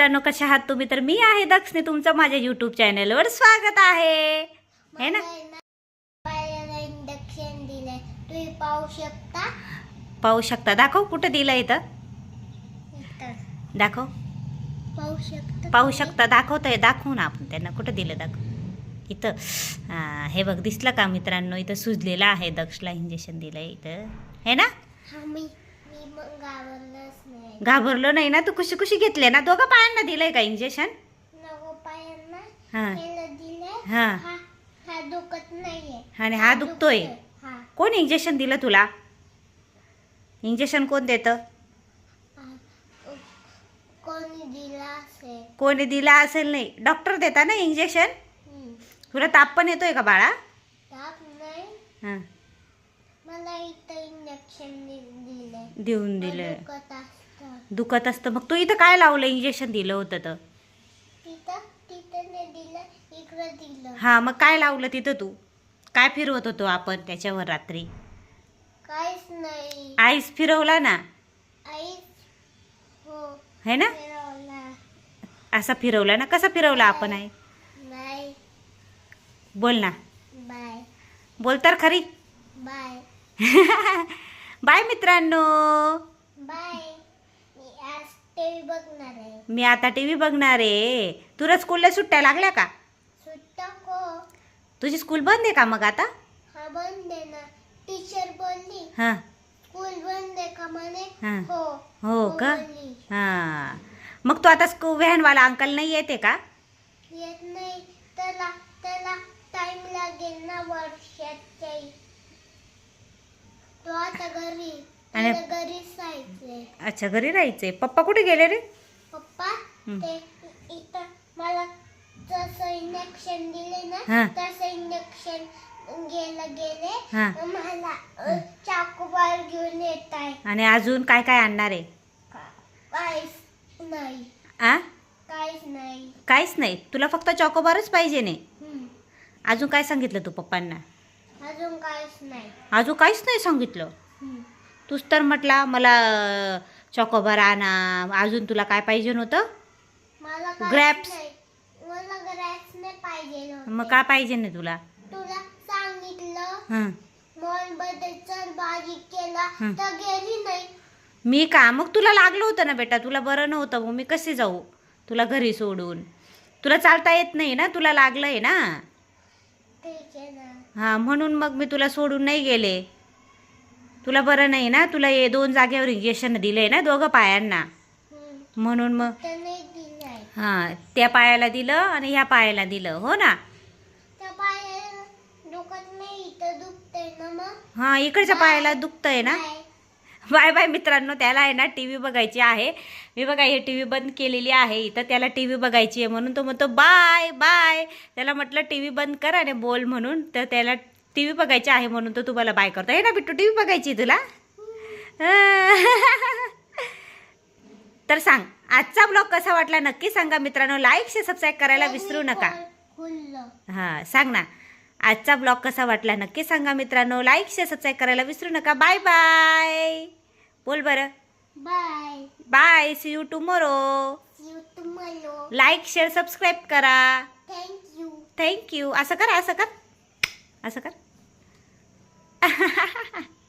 मित्रांनो कशा आहात तुम्ही? तर मी आहे दक्षने तुमचं माझ्या युट्यूब चॅनलवर स्वागत आहे. ना? इंडक्शन दिलंय तुम्ही पाहू शकता. पाहू शकता दाखव कुठं दिलं इथं? दाखव. पाहू शकता. पाहू शकता दाखवू ना आपण त्यांना. कुठं दिलं? दाखव. इथं. हे बघ दिसलं का मित्रांनो? इथं सुजलेलं आहे दक्षला इंजेक्शन दिलंय इथं. हे ना? घाबरलो नाही ना? तू कुशी कुशी घेतले ना? दोघं पायांना दिलंय का इंजेक्शन आणि हा दुखतोय. हा. कोण इंजेक्शन दिलं तुला? इंजेक्शन कोण देतं. कोणी दिला असेल. कोणी दिला असेल नाही. डॉक्टर देता ना इंजेक्शन. तुला ताप पण येतोय का बाळा? ताप नाही. हां. मला इथं इंजेक्शन दिलंय. देऊन दिलं दुखत असतं. दुखत असतं. मग तू इथं काय लावलं इंजेक्शन दिलं होतं तर. तिथं तिथं नाही दिलं इकडं दिलं. हां मग काय लावलं तिथं तू? काय फिरवत होतो आपण त्याच्यावर रात्री? काहीच नाही. आईस फिरवला ना? आई हो है ना? फिरवला. असा फिरवला ना? कसा फिरवला आपण आहे बाय. बोल ना. बाय. बोल तर खरी. बाय. बाय मित्रांनो. बाय. मी आज टीव्ही बघणार आहे. मी आता टी व्ही बघणार आहे. तुला स्कूलला सुट्ट्या लागल्या का? सुट्टा को? तुझी स्कूल बंद आहे का मग आता? हा बंद आहे ना. टीचर बोलली हां. स्कूल बंद आहे का म्हणे? हा. हो हो का? बोलली. हां. मग तू आता स्कू व्हॅनवाला अंकल नाही येते का? येत नाही त्याला त्याला टाइम लागेल ना वर्षाच्या तो आता घरी. आणि- घरीच अच्छा घरी राहायचे पप्पा कुठे गेले रे? पप्पा. ते इ- इथं मला जसं इंजेक्शन दिले हा. ना तसं इंजेक्शन गेला. गेले हा. मला अ, घेऊन येत आहे. आणि अजून काय काय आणणार आहे? काहीच नाही. आ? काहीच नाही. काहीच नाही. तुला फक्त चॉकोबारच पाहिजे नाही. अजून काय सांगितलं तू पप्पांना? अजून काहीच नाही. अजून काहीच नाही सांगितलं. तूच तर म्हटला मला चॉकोबार आणा अजून तुला काय पाहिजे नव्हतं? ग्रॅप्स. मग काय पाहिजे नाही तुला? तुला सांगितलं. तर गेली नाही. मी का? मग तुला लागलं होतं ना बेटा? तुला बरं नव्हतं मग मी कसे जाऊ? तुला घरी सोडून. तुला चालता येत नाही ना? तुला लागलंय ना? ना. हां म्हणून मग मी तुला सोडून नाही गेले. तुला बरं नाही ना? तुला हे दोन जागेवर इंजेक्शन दिलंय ना दोघं पायांना. म्हणून मग हां त्या पायाला दिलं आणि ह्या पायाला दिलं हो ना? हां इकडच्या पायाला दुखतंय ना? बाय. बाय बाय मित्रांनो त्याला आहे ना टी व्ही बघायची आहे. मी बघा हे टी व्ही बंद केलेली आहे. इथं त्याला टी व्ही बघायची आहे. म्हणून तो म्हणतो बाय बाय. त्याला म्हटलं टी व्ही बंद कर आणि बोल म्हणून. तर त्याला टी व्ही बघायची आहे म्हणून तो तुम्हाला बाय करतो. हे ना बिट्टू टी व्ही बघायची तुला? तर सांग आजचा ब्लॉग कसा वाटला नक्की सांगा मित्रांनो. लाईक शेअर सबस्क्राईब करायला विसरू नका. हां सांग ना आजचा ब्लॉग कसा वाटला नक्की सांगा मित्रांनो. लाईक शेअर सबस्क्राईब करायला विसरू नका. बाय बाय बोल बरं. Bye bye see you tomorrow like share subscribe करा. थँक यू थँक्यू असं कर असं कर. असं कर.